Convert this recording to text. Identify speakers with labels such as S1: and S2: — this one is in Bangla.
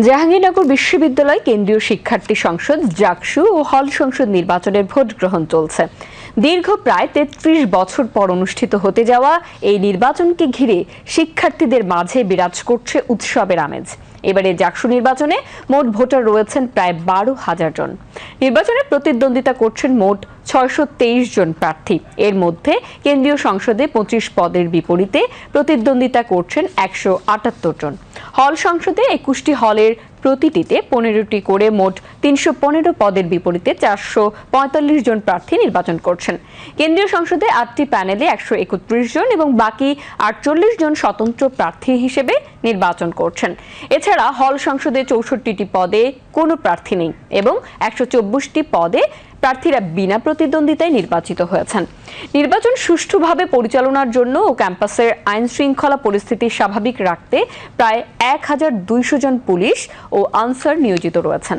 S1: জাহাঙ্গীরনগর বিশ্ববিদ্যালয় কেন্দ্রীয় শিক্ষার্থী সংসদ, জাকসু ও হল সংসদ নির্বাচনের ভোট গ্রহণ চলছে। দীর্ঘ প্রায় তেত্রিশ বছর পর অনুষ্ঠিত হতে যাওয়া এই নির্বাচনকে ঘিরে শিক্ষার্থীদের মাঝে বিরাজ করছে উৎসবের আমেজ। এবারে জাকসু নির্বাচনে মোট ভোটার রয়েছেন প্রায় বারো হাজার জন। নির্বাচনে প্রতিদ্বন্দ্বিতা করছেন মোট ছয়শো তেইশ জন প্রার্থী। এর মধ্যে কেন্দ্রীয় সংসদে পঁচিশ পদের বিপরীতে প্রতিদ্বন্দ্বিতা করছেন একশো আটাত্তর জন। হল সংসদে একুশটি হলের প্রতিটিতে পনেরোটি করে মোট তিনশো পনেরো পদের বিপরীতে চারশো পঁয়তাল্লিশ জন প্রার্থী নির্বাচন করছেন। কেন্দ্রীয় সংসদে আটটি প্যানেলে একশো একত্রিশ জন এবং বাকি আটচল্লিশ জন স্বতন্ত্র প্রার্থী হিসেবে নির্বাচন করছেন। এছাড়া হল সংসদে চৌষট্টিটি পদে কোনো প্রার্থী নেই এবং একশো পদে প্রার্থীরা বিনা প্রতিদ্বন্দ্বিতায় নির্বাচিত হয়েছেন। নির্বাচন সুষ্ঠুভাবে পরিচালনার জন্য ও ক্যাম্পাসের আইন শৃঙ্খলা পরিস্থিতি স্বাভাবিক রাখতে প্রায় এক হাজার দুইশো জন পুলিশ ও আনসার নিয়োজিত রয়েছেন।